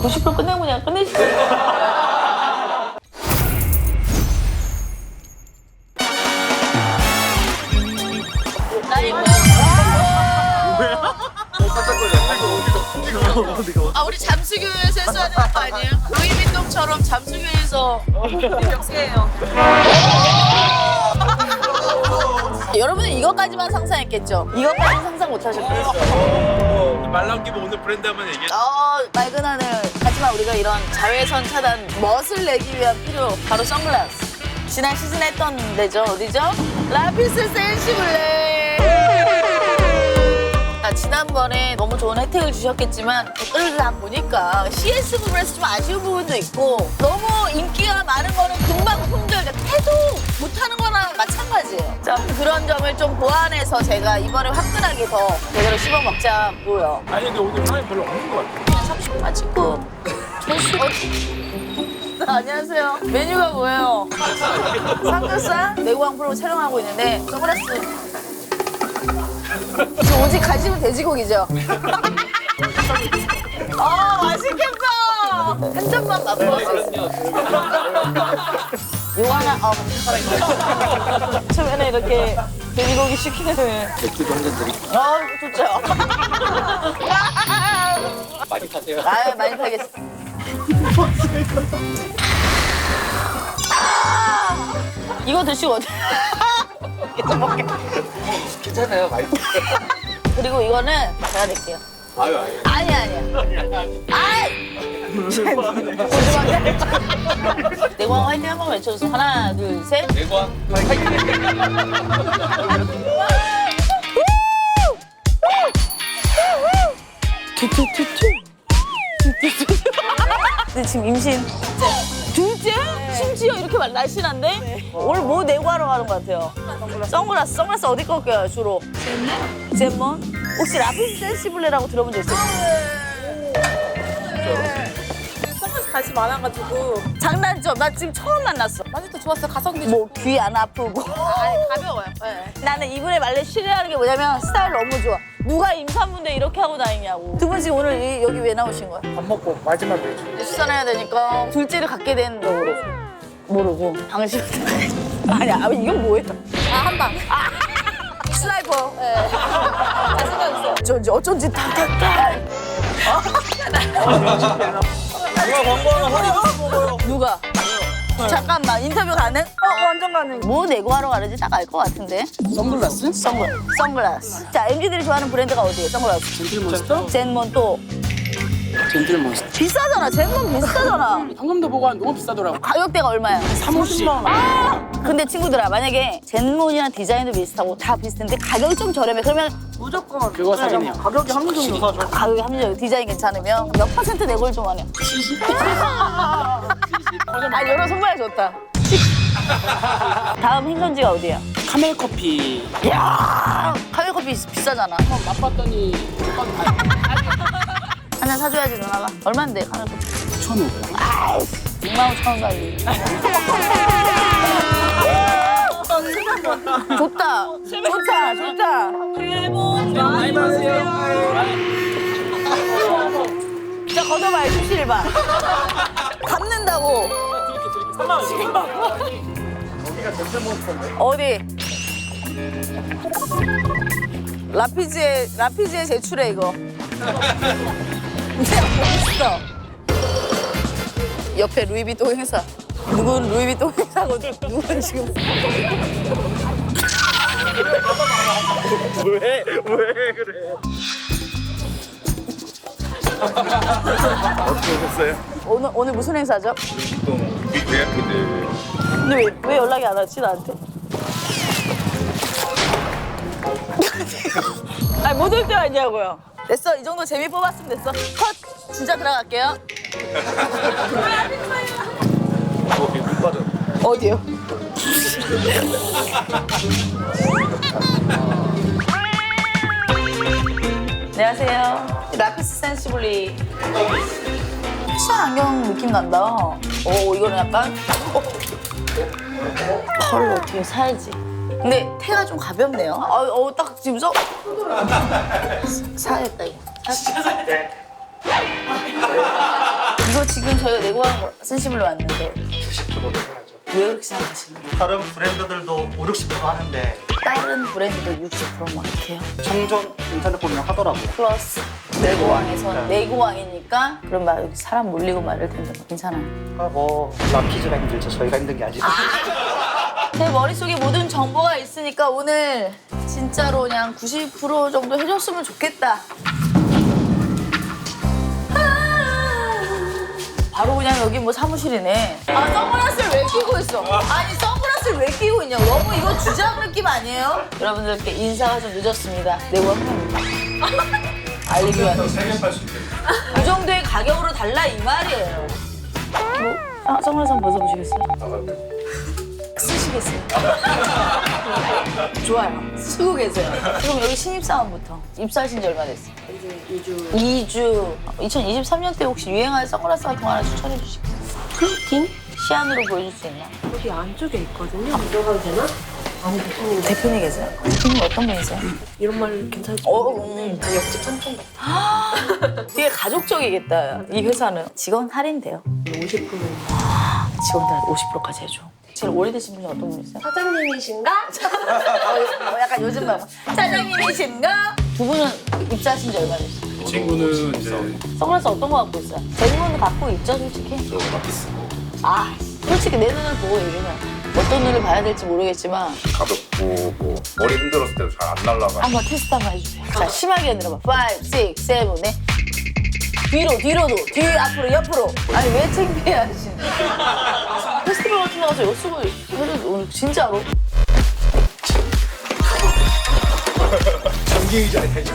90분 끝내고 그냥 끝내시죠. 아 우리 잠수교에서 세수하는 거 아니에요? 루이비통처럼 잠수교에서 역세예요. 여러분은 이것까지만 상상했겠죠? 이것까지는 상상 못하셨겠죠? 말랑 끼고 오늘 브랜드 한번 얘기해. 어, 맑은 하늘. 하지만 우리가 이런 자외선 차단 멋을 내기 위한 필요 바로 선글라스. 지난 시즌에 했던 데죠. 어디죠? 라피스 센시블레. 아, 지난번에 너무 좋은 혜택을 주셨겠지만 댓글을 다 보니까 CS 부분에서 좀 아쉬운 부분도 있고 너무 인기가 많은 거는 금방 품절, 그러니까 태도 못하는 거랑 마찬가지예요. 자, 그런 점을 좀 보완해서 제가 이번에 화끈하게 더 제대로 씹어 먹자고요. 아니 근데 오늘 사람이 별로 없는 것 같아. 그냥 30분만 찍고 조시 어, 안녕하세요. 메뉴가 뭐예요? 삼겹살 내고왕 프로 촬영하고 있는데 선글라스 저 오직 관심은 돼지고기죠? 아 맛있겠다. 한수 있어요. 이거 하나 어. 처음에는 이렇게 돼지고기 시키는 맥주도 한잔 드릴게요. 아 좋죠. 많이 타세요. 아 많이. 아, 이거 드시고 어디? 이거 먹게. 괜찮아요. 많이 그리고 이거는 제가 낼게요. 아유 아유. 아니 아니야. 아이. 내광 화이팅 한번 외쳐주세요. 하나 둘 셋. 내광. 근 데 지금 임신 둘째? 심지어 이렇게 말 날씬한데? 오늘 뭐 내고 하러 가는 것 같아요? 선글라스. 선글라스 어디 거 껴요, 주로? 젠몬? 혹시 라피스 센시블레라고 들어본 적 있어요? 선글라스 관심 많아가지고 장난점. 나 지금 처음 만났어. 맛있도 좋았어 가성비 뭐 귀 안 아프고. 아니 가벼워요 네. 나는 이분의 말에 신뢰하는 게 뭐냐면 스타일 너무 좋아. 누가 임산부인데 이렇게 하고 다니냐고. 두 분 지금 오늘 이- 여기 왜 나오신 거야? 밥 먹고 마지막 매주. 출산해야 되니까 둘째를 갖게 된 거로 모르고 방식 아니 아 이건 뭐예요? 아한방 스나이퍼. 네. 생각 있어요 어쩐지 어쩐지 탁탁탁. 누가 광고하는 허리도 먹어요. 누가? 잠깐만 인터뷰 가능? 어 완전 가능. 뭐 내고 하러 가는지 딱 알 것 같은데. 선글라스? 선글 선글라스. 자 MZ들이 좋아하는 브랜드가 어디예요? 선글라스. 젠틀몬스터? 젠몬 또 젠틀몬스터 비싸잖아. 젠몬 비싸잖아. 방금 도 보고 너무 비싸더라고 가격대가 얼마야? 30만 원 아! 근데 친구들아 만약에 젠몬이랑 디자인도 비슷하고 다 비슷한데 가격이 좀 저렴해 그러면 무조건 그거 사겠네요 가격이 합리적으로 사죠. 가격이 합리적 디자인 괜찮으면 몇 퍼센트 내고를 좀 하냐 70? 아 이런 선물 좋다. 다음 행선지가 어디야? 카멜 커피. 야 카멜 커피 비싸잖아. 한번 맛봤더니 한잔 사줘야지 누나가. 얼만데 카멜 커피? 9,500원. 6만 5천 원짜리 좋다. 좋다 좋다. 많이 마세요. 진짜 걷어봐요. 십시일반 갚는다고 3만 원 여기가 젠틀몬스터인데. 어디? 라피지에 라피지에 제출해 이거. 그냥 멋있어. 옆에 루이비통 행사. 누군 루이비통 행사고 누군 지금 왜? 왜 그래? 어떻게 오셨어요? 오늘 오늘 무슨 행사죠? 또 VIP들. 근데 왜, 왜 연락이 안 왔지 나한테? 아니 못올 때 왔냐고요. 됐어 이 정도 재미 뽑았으면 됐어. 컷 진짜 들어갈게요. 어디요? 안녕하세요. 라피스 센시블리. 패션 안경 느낌 난다. 오, 이거는 약간. 어. 헐, 어떻게 사야지. 근데 태가 좀 가볍네요. 어, 어, 딱 지금 써. 사야겠다, 이거. 지금 저희가 내고한 센시블로 왔는데 90%도 해야죠. 왜 그렇게 생각하시는 거예요? 다른 브랜드들도 5, 60% 하는데 다른 브랜드도 60%막 이렇게요? 종종 인터넷 보면 하더라고요. 플러스 내고왕에선 내고왕이니까 그럼 막 여기 사람 몰리고 말을 텐데 뭐 괜찮아요. 그러니까 뭐 라피즈가 힘들죠. 저희가 힘든 게 아니라. 제 머릿속에 모든 정보가 있으니까 오늘 진짜로 그냥 90% 정도 해줬으면 좋겠다. 바로 그냥 여기 뭐 사무실이네. 아 선글라스를 왜 끼고 있어? 아니 선글라스를 왜 끼고 있냐고. 너무 이거 주장 느낌 아니에요? 여러분들께 인사가 좀 늦었습니다. 내고 합니다. 알리기 위한. 그 정도의 가격으로 달라 이 말이에요. 뭐 아, 선글라스 한번 벗어보시겠어요? 쓰시겠어요? 좋아요. 쓰고 계세요. 그럼 여기 신입사원부터 입사하신 지 얼마 됐어요? 이제 2주. 2주. 2023년 때 혹시 유행할 선글라스 같은 거 하나 추천해 주시겠어요? 플루팅? 시안으로 보여줄 수 있나? 여기 안쪽에 있거든요. 들어가도 되나? 대표님 계세요? 대표님 어떤 분이세요? 이런 말 괜찮죠? 어, 음. 옆집 삼촌 같아. 되게 가족적이겠다. 이 회사는. 직원 할인돼요. 50%. 직원들 50%까지 해줘. 제일 오래되신 분이 어떤 분이세요? 사장님이신가? 어, 어, 약간 요즘 막 사장님이신가? 두 분은 입사하신 지 얼마 됐어요? 친구는 이제 선글라스 어떤 거 갖고 있어요? 대부분 갖고 있죠, 솔직히? 저 마피 쓰고 아, 솔직히 내 눈을 보고 얘기해. 어떤 눈을 봐야 될지 모르겠지만 가볍고 뭐 머리 흔들었을 때도 잘 안 날라가. 한번 테스트 한번 해주세요. 자, 심하게 흔들어봐. 5, 6, 7, 8. 뒤로, 뒤로도, 뒤, 앞으로, 옆으로. 아니, 왜 창피해 하시는 페스티벌 같은 데 가서 쓰고 해도 오늘 진짜로? 전기 의자 해줘.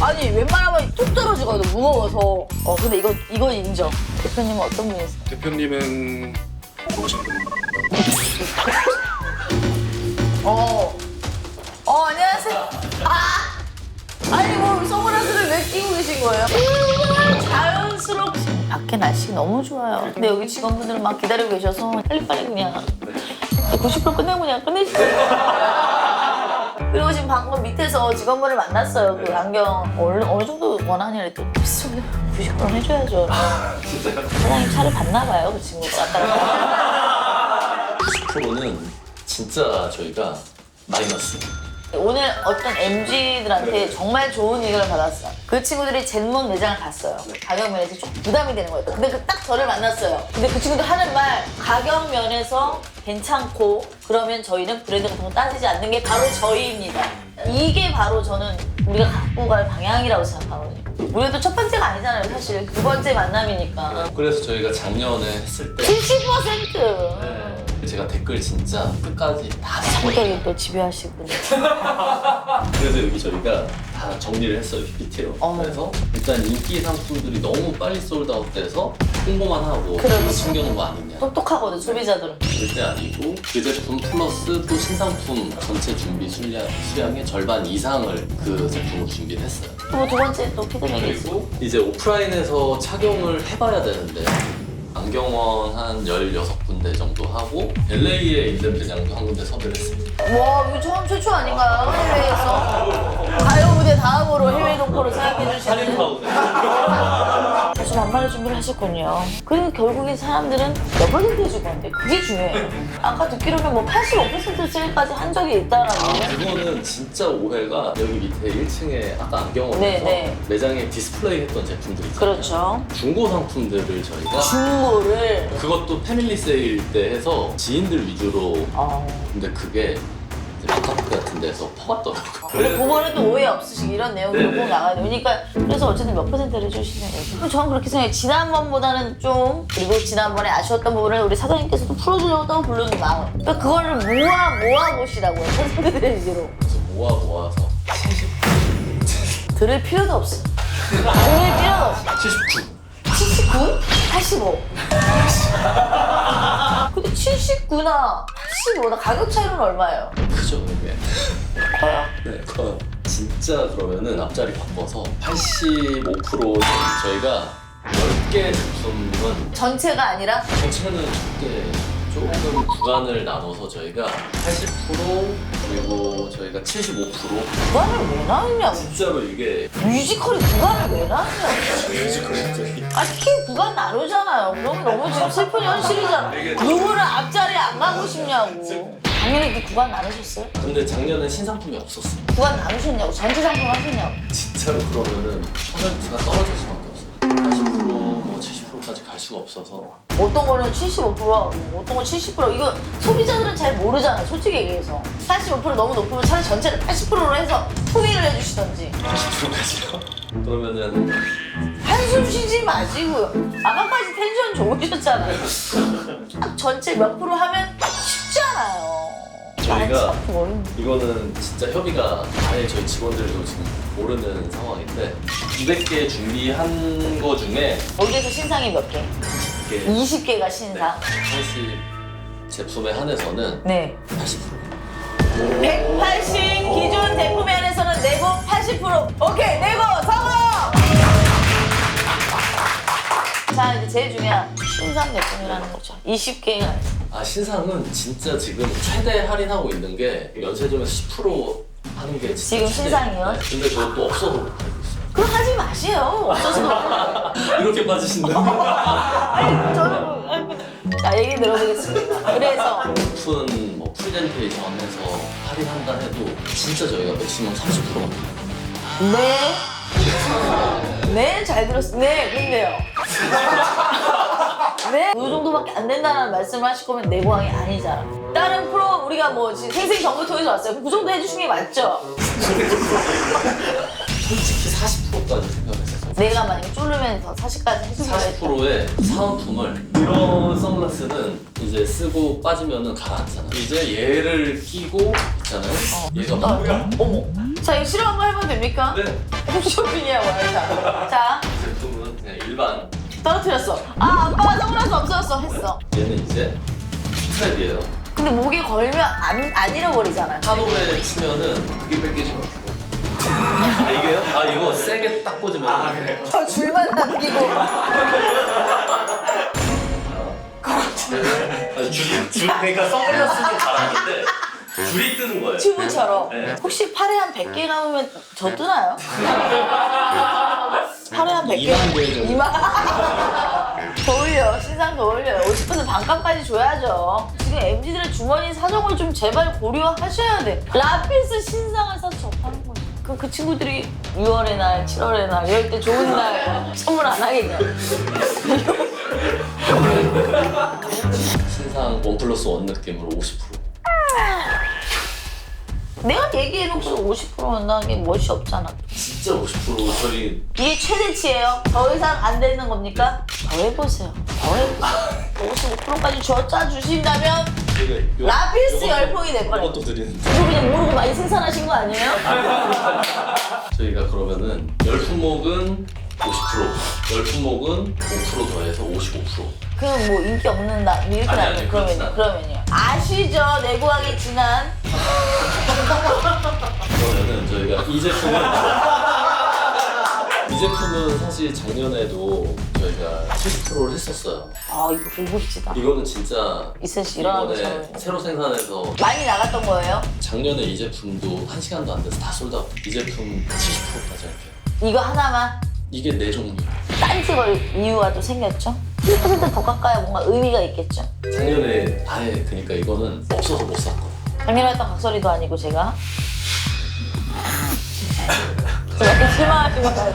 아니, 웬만하면 툭 떨어지거든, 무거워서. 어, 근데 이거, 이거 인정. 대표님은 어떤 분이세요? 대표님은 좋으신 분입니다. 어. 어, 안녕하세요. 아! 아니, 뭐, 선글라스를 왜 끼고 계신 거예요? 정말 자연스럽게. 밖에 날씨 너무 좋아요. 근데 여기 직원분들 막 기다리고 계셔서 빨리빨리 그냥 90% 끝내고 그냥 끝내시죠. 그리고 지금 방금 밑에서 직원분을 만났어요. 그 안경 어느, 어느 정도 원하냐 그랬더니 90% 해줘야죠. 사장님 차를 봤나 봐요, 그 친구가. 갔다. 10%는 진짜 저희가 마이너스. 오늘 어떤 MG들한테 정말 좋은 의견을 받았어. 그 친구들이 젠몬 매장을 갔어요. 가격 면에서 좀 부담이 되는 거예요. 근데 그 딱 저를 만났어요. 근데 그 친구들 하는 말, 가격 면에서 괜찮고, 그러면 저희는 브랜드 같은 거 따지지 않는 게 바로 저희입니다. 이게 바로 저는 우리가 갖고 갈 방향이라고 생각하거든요. 우리도 첫 번째가 아니잖아요, 사실. 두 번째 만남이니까. 그래서 저희가 작년에 했을 때 70%! 네, 제가 댓글 진짜 끝까지 다 적어요. 성격이 또 지배하시군요. 그래서 여기 저희가 다 정리를 했어요 PPT로. 어. 그래서 일단 인기 상품들이 너무 빨리 솔드아웃 돼서 홍보만 하고 그렇죠. 숨겨놓은 거 아니냐. 똑똑하거든, 소비자들은. 절대 아니고 그 제품 플러스 또 신상품 전체 준비 수량, 수량의 절반 이상을 그 제품으로 준비를 했어요. 또두 번째 또 피드백이 있어. 그리고 이제 오프라인에서 착용을 해봐야 되는데 안경원 한 16군데 정도 하고 LA에 있는 매장도 한 군데 섭외를 했습니다. 와, 이거 처음 최초 아닌가요? 해외에서. 가요 무대 다음으로 해외 동포를 생각해 주시는. 아주 만만한 준비를 하셨군요. 그리고 결국에 사람들은 몇 퍼센트 건데 그게 중요해요. 아까 듣기로는 뭐 85% 세일까지 한 적이 있다라고. 그거는 진짜 오해가 여기 밑에 1층에 아까 안경원에서 네, 네. 매장에 디스플레이 했던 제품들 있잖아요. 그렇죠. 중고 상품들을 저희가 중고 를. 그것도 패밀리 세일 때 해서 지인들 위주로 어. 근데 그게 이제 마카프 같은 데서 퍼갔더라고요. 근데 그거는 또 오해 없으시고 이런 내용들을 네, 꼭 네. 나가야 돼. 그러니까 그래서 어쨌든 몇 퍼센트를 해주시는 거죠. 그럼 저는 그렇게 생각해요. 지난번보다는 좀 그리고 지난번에 아쉬웠던 부분을 우리 사장님께서도 풀어주려고 또 부르는 마음. 그러니까 그거를 모아 모아 보시라고요. 퍼센트 레이지로. 그래서 모아 모아서 들을 필요도 없어. 들을 필요도 없어. 79. 79? 85. 근데 79나 85나 가격 차이는 얼마예요? 크죠 이게. 커요. 네, 커요. 진짜 그러면은 앞자리 바꿔서 85% 저희가 10개 제품은 전체가 아니라 전체는 적게 조금 구간을 나눠서 저희가 80% 그리고 저희가 75% 구간을 왜 나누냐고. 진짜로 이게 뮤지컬이 구간을 왜 나누냐고. 뮤지컬 진짜. 아, 특히 구간 나누잖아요. 그럼 너무 지금 슬픈 현실이잖아. 누구는 앞자리에 안 가고 싶냐고. 당연히 그 구간 나누셨어요? 근데 작년엔 신상품이 없었어. 구간 나누셨냐고. 전체 상품 하셨냐고. 진짜로 그러면은 퍼센트가 떨어질 수밖에 없어. 80%뭐 70% 까지 갈 수가 없어서 어떤 거는 75%하고 어떤 건70% 이거 소비자들은 잘 모르잖아요. 솔직히 얘기해서. 85% 너무 높으면 차라리 전체를 80%로 해서 통일을 해주시던지. 80%까지요. 그러면은 한숨 쉬지 마시고요. 아까까지 텐션 좋으셨잖아요. 딱 전체 몇 프로 하면 쉽잖아요. 저희가 아. 이거는 진짜 협의가 아예 저희 직원들도 지금 모르는 상황인데 200개 준비한 거 중에 거기에서 신상이 몇 개? 이게 20개가 신상. 사실 제품에 한해서는 네. 80% 180 기준 제품에 한해서는 내고 80% 오케이 내고 성공! 자 이제 제일 중요한 신상 제품이라는 거죠 20개가 아 신상은 진짜 지금 최대 할인하고 있는 게 면세점에서 10% 하는 게 진짜 지금 최대. 신상이요? 네, 근데 그것도 없어서 못 팔고 있어요 그럼 하지 마세요 없어서 이렇게 빠지신다고? 저는 자 얘기 들어보겠습니다 그래서 오픈 뭐 프리젠테이션에서 할인한다 해도 진짜 저희가 맥시멈 30%만 네. 네, 잘 들었어. 네, 근데요. 네, 이 정도밖에 안 된다는 말씀을 하실 거면 내고항이 아니잖아. 다른 프로 우리가 뭐 지금 생생 정보통에서 왔어요. 그 정도 해주신 게 맞죠? 솔직히 40%까지 생각했었어요 내가 만약에 쫄르면서 40까지 해준 거였다. 40%의 사은품을 이런 선글라스는 이제 쓰고 빠지면은 가라앉잖아 이제 얘를 끼고 있잖아요 얘가 뭐야? 어머. 자, 이거 실험 한번 해봐도 됩니까? 네 홈쇼핑이야, 뭐야, 자. 자, 제품은 그냥 일반 떨어뜨렸어. 아, 아빠가 선글라스 없어졌어. 했어. 얘는 이제 스트랩이에요 근데 목에 걸면 안, 안 잃어버리잖아요. 하도에 치면은 그게 뺏기지가지고 아 이게요? 아 이거 세게 딱 꽂으면 아 그래 저 줄만 남기고. 아, 줄, 줄 그러니까 선글라스는 잘하는데 줄이 뜨는 거예요 튜브처럼 네. 혹시 팔에 한 100개 감으면 저 뜨나요? 팔에 한 100개. 2만 개 정도 2만. 더 올려. 신상 더 올려요. 50% 반값까지 줘야죠. 지금 MZ들의 주머니 사정을 좀 제발 고려하셔야 돼. 라피스 신상을 사서 접하는 거예요 그럼 그 친구들이 6월의 날 7월의 날 이럴 때 좋은 날 선물 안 하겠냐? 신상 원 플러스 원 느낌으로 50% 내가 얘기해놓고 50% 한다는 게 멋이 없잖아 진짜 50% 저희 이게 최대치예요. 더 이상 안 되는 겁니까? 더 해보세요. 더 해보세요. 55%까지 쥐어짜 주신다면 저희가 요- 라피스 요것도- 열풍이 될 거예요. 요것도 드리는데 이거 그냥 모르고 많이 생산하신 거 아니에요? 저희가 그러면은 열품목은 50% 열 품목은 5% 더해서 55% 그럼 뭐 인기 없는다 이렇게 아니, 나요. 아니, 그러면 그렇진 않아요. 그러면요. 아시죠? 내고하기 지난 그러면은 저희가 이 제품은 이 제품은 사실 작년에도 저희가 70%를 했었어요 아 이거 고급지다. 이거는 진짜 이슬 씨 일어나고 이번에 저는 새로 생산해서 많이 나갔던 거예요? 작년에 이 제품도 한 시간도 안 돼서 다 솔드아웃 이 제품 70%까지 할게요 이거 하나만 이게 네 종류 딴집을 이유가 또 생겼죠? 1%더 깎아야 뭔가 의미가 있겠죠? 작년에 아예 그러니까 이거는 없어서 못 샀거든 작년에 했던 각설이도 아니고 제가 저 약간 실망하신 것 같아요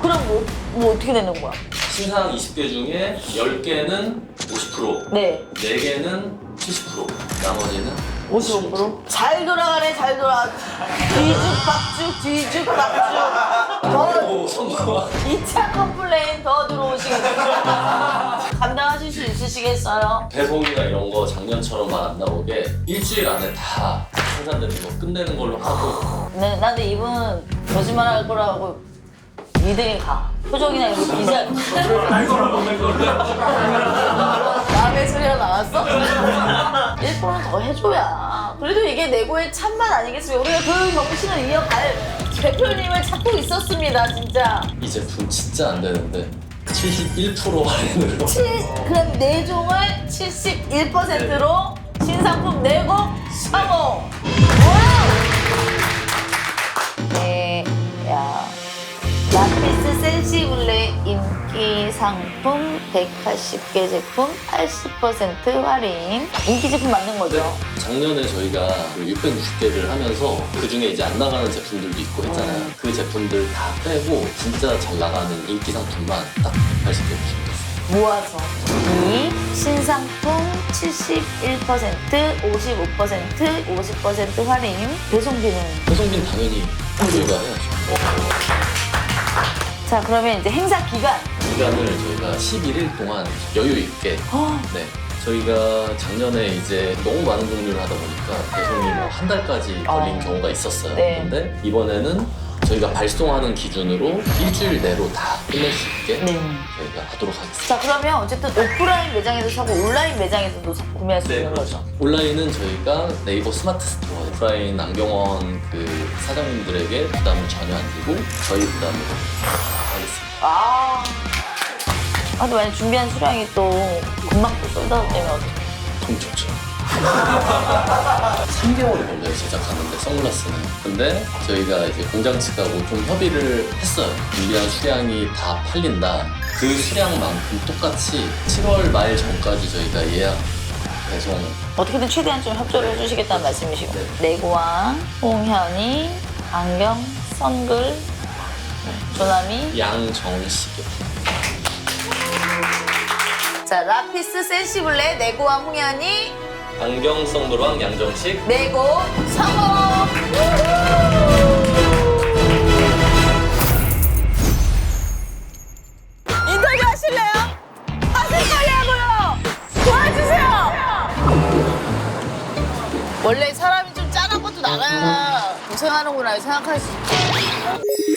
그럼 뭐, 뭐 어떻게 되는 거야? 신상 20개 중에 10개는 50%네 4개는 70% 나머지는 55%? 잘 돌아가네 잘 돌아 뒤죽박죽 뒤죽박죽 더오 성공 2차 컴플레인 더 들어오시겠어요 감당하실 수 있으시겠어요? 배송이나 이런 거 작년처럼만 안 나오게 일주일 안에 다 생산되는 거 끝내는 걸로 하고 네, 나도 이분 거짓말 할 거라고 믿음이 가. 표정이나 이거 비자. 마 음의 소리가 나왔어? 1%는 더 해줘야. 그래도 이게 내고의 참만 아니겠습니까? 우리가 그 정신을 이어갈 대표님을 찾고 있었습니다, 진짜. 이 제품 진짜 안 되는데 71% 할인으로 7, 그럼 네 종을 71%로 신상품 내고 성공! 와우! 네, 야. 라피스 센시블레 인기 상품 180개 제품 80% 할인. 인기 제품 맞는 거죠? 작년에 저희가 660개를 하면서 그 중에 이제 안 나가는 제품들도 있고 했잖아요. 그 제품들 다 빼고 진짜 잘 나가는 인기 상품만 딱 180개 주시면 됐어요. 모아서 이 신상품 71%, 55%, 50% 할인. 배송비는 배송비는 당연히 저희가 해야죠. 자 그러면 이제 행사 기간 기간을 저희가 11일 동안 여유 있게 어, 네. 저희가 작년에 이제 너무 많은 종류를 하다 보니까 배송이 뭐 한 달까지 걸린 어. 경우가 있었어요. 네. 근데 이번에는 저희가 발송하는 기준으로 일주일 내로 다 끝낼 수 있게 네. 저희가 하도록 하겠습니다. 자 그러면 어쨌든 오프라인 매장에서 사고 온라인 매장에서도 사- 구매할 수 네, 있는 거죠. 그렇죠. 온라인은 저희가 네이버 스마트 스토어, 오프라인 안경원 그 사장님들에게 부담을 전혀 안 주고 저희 부담으로 하겠습니다. 아. 아, 근데 만약 준비한 수량이 또 금방 또 쏠다웃 되면 어떡해. 좀 좋죠. 3개월이 걸려요 제작하는데 선글라스는 근데 저희가 이제 공장 측하고 좀 협의를 했어요 준비한 수량이 다 팔린다 그 수량만큼 똑같이 7월 말 전까지 저희가 예약 배송 어떻게든 최대한 좀 협조를 해주시겠다는 말씀이시고. 네. 내고왕, 홍현이, 안경, 선글, 네, 조남이. 양정식이요 자, 라피스 센시블레, 내고왕, 홍현이, 안경 성 노랑 양정식 내고, 성공! 인터뷰 하실래요? 하실 거냐고요! 도와주세요! 원래 사람이 좀 짠한 것도 나가야 고생하는구나 생각할 수 있죠.